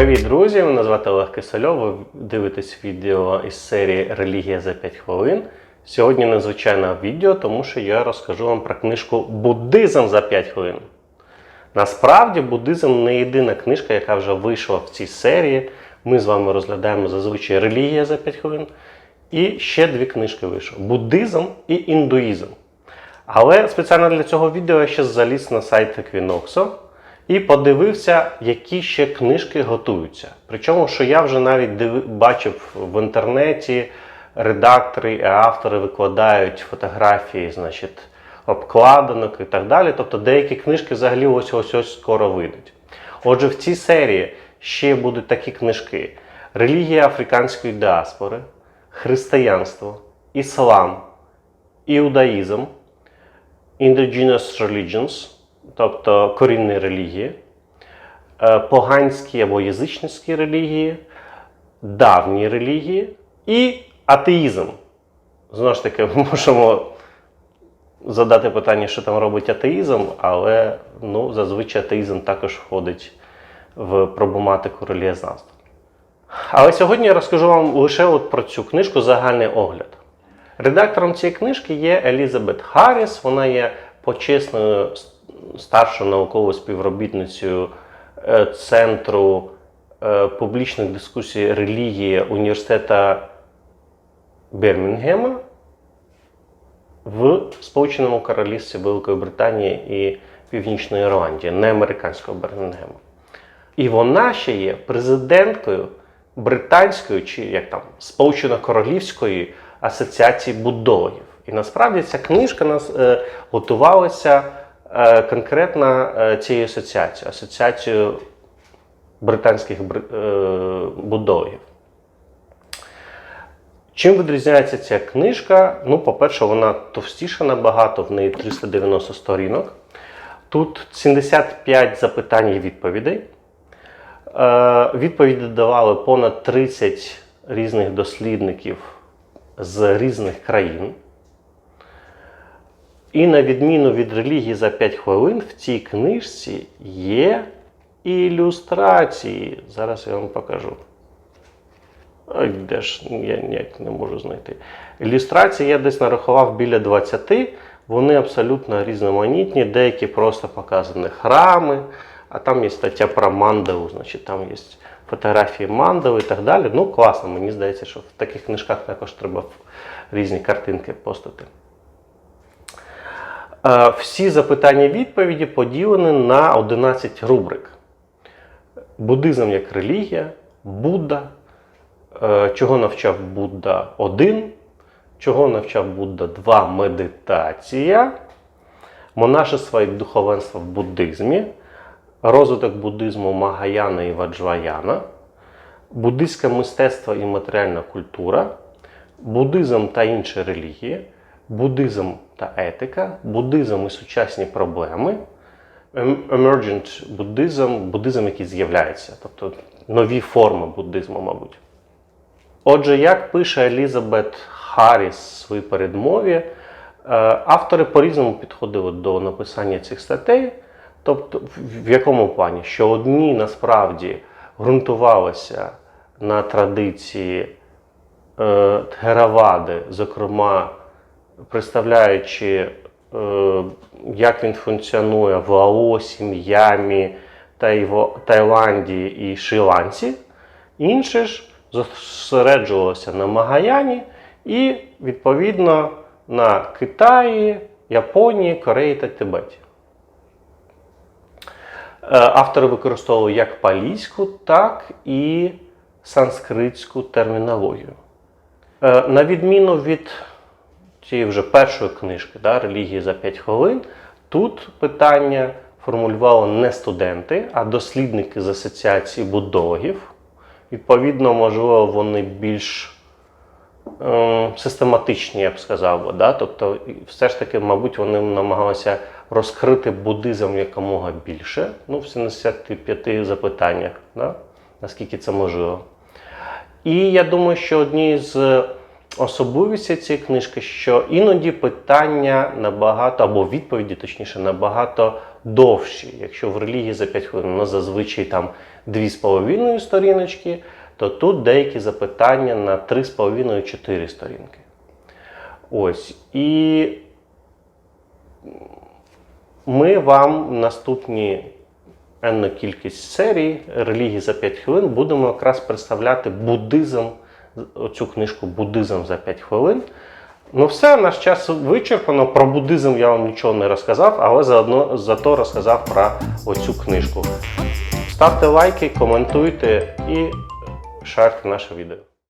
Привіт, друзі! Мене звати Олег Кисельов. Ви дивитесь відео із серії Релігія за 5 хвилин. Сьогодні незвичайне відео, тому що я розкажу вам про книжку Буддизм за 5 хвилин. Насправді, буддизм не єдина книжка, яка вже вийшла в цій серії. Ми з вами розглядаємо зазвичай релігія за 5 хвилин. І ще дві книжки вийшли: буддизм і індуїзм. Але спеціально для цього відео я ще заліз на сайт Equinox і подивився, які ще книжки готуються. Причому, що я вже навіть диви- бачив в інтернеті, редактори і автори викладають фотографії, значить, обкладинок і так далі. Тобто деякі книжки взагалі ось ось ось скоро вийдуть. Отже, в цій серії ще будуть такі книжки: Релігія африканської діаспори, християнство, іслам, іудаїзм, Indigenous Religions, тобто корінні релігії, е, поганські або язичницькі релігії, давні релігії і атеїзм. Знову ж таки, ми можемо задати питання, що там робить атеїзм, але ну, зазвичай атеїзм також входить в проблематику релігієзнавства. Але сьогодні я розкажу вам лише от про цю книжку загальний огляд. Редактором цієї книжки є Елізабет Харріс. Вона є почесною с- старшою науковою співробітницею е, Центру е, публічних дискусій релігії університету Бірмінгема в Сполученому Королівстві Великої Британії і Північної Ірландії, не американського Бірмінгема. І вона ще є президенткою британської чи як там Сполучено-Королівської асоціації буддологів. І насправді ця книжка нас е, готувалася конкретно е, цією асоціацією, асоціацією британських бри- е. Чим відрізняється ця книжка? Ну, по-перше, вона товстіша набагато, в неї 390 сторінок. Тут 75 запитань і відповідей. Е, Відповіді давали понад 30 різних дослідників з різних країн. І на відміну від релігії за 5 хвилин, в цій книжці є ілюстрації. Зараз я вам покажу. Ой, де ж я ніяк не можу знайти. Ілюстрації я десь нарахував біля 20. Вони абсолютно різноманітні, деякі просто показані храми, а там є стаття про мандалу, значить там є фотографії мандали і так далі. Ну, класно, мені здається, що в таких книжках також треба різні картинки постати. Е, Всі запитання і відповіді поділені на 11 рубрик: буддизм як релігія, Будда, е, чого навчав Будда 1, чого навчав Будда 2 медитація, монашество як духовенство в буддизмі, розвиток буддизму Магаяна і Ваджваяна, буддистське мистецтво і матеріальна культура, буддизм та інші релігії, буддизм та етика, буддизм і сучасні проблеми, ем- emergent буддизм, буддизм, який з'являється, тобто нові форми буддизму, мабуть. Отже, як пише Елізабет Харріс в своїй передмові, е, автори по-різному підходили до написання цих статей. Тобто, в- якому плані? Що одні насправді ґрунтувалися на традиції е, Тхеравади, зокрема, представляючи, е, як він функціонує в Лаосі, М'ямі, Таїланді і Шрі-Ланці. Інші ж зосереджувалися на Магаяні і, відповідно, на Китаї, Японії, Кореї та Тибеті. Е, Автори використовували як палійську, так і санскритську термінологію. Е, На відміну від цієї вже першої книжки да, Релігії за 5 хвилин, тут питання формулювали не студенти, а дослідники з асоціації буддологів. Відповідно, можливо, вони більш е, систематичні, я б сказав. би, Да? Тобто, все ж таки, мабуть, вони намагалися розкрити буддизм якомога більше, ну, в 75 запитаннях, да? наскільки це можливо. І я думаю, що одні з особливість цієї книжки, що іноді питання набагато, або відповіді, точніше, набагато довші. Якщо в релігії за 5 хвилин у нас зазвичай там 2,5 сторіночки, то тут деякі запитання на 3,5-4 сторінки. Ось. І ми вам наступні енну кількість серій релігії за 5 хвилин будемо якраз представляти буддизм, цю книжку Буддизм за 5 хвилин. Ну, все, наш час вичерпано. Про буддизм я вам нічого не розказав, але заодно зато розказав про оцю книжку. Ставте лайки, коментуйте і шарте наше відео.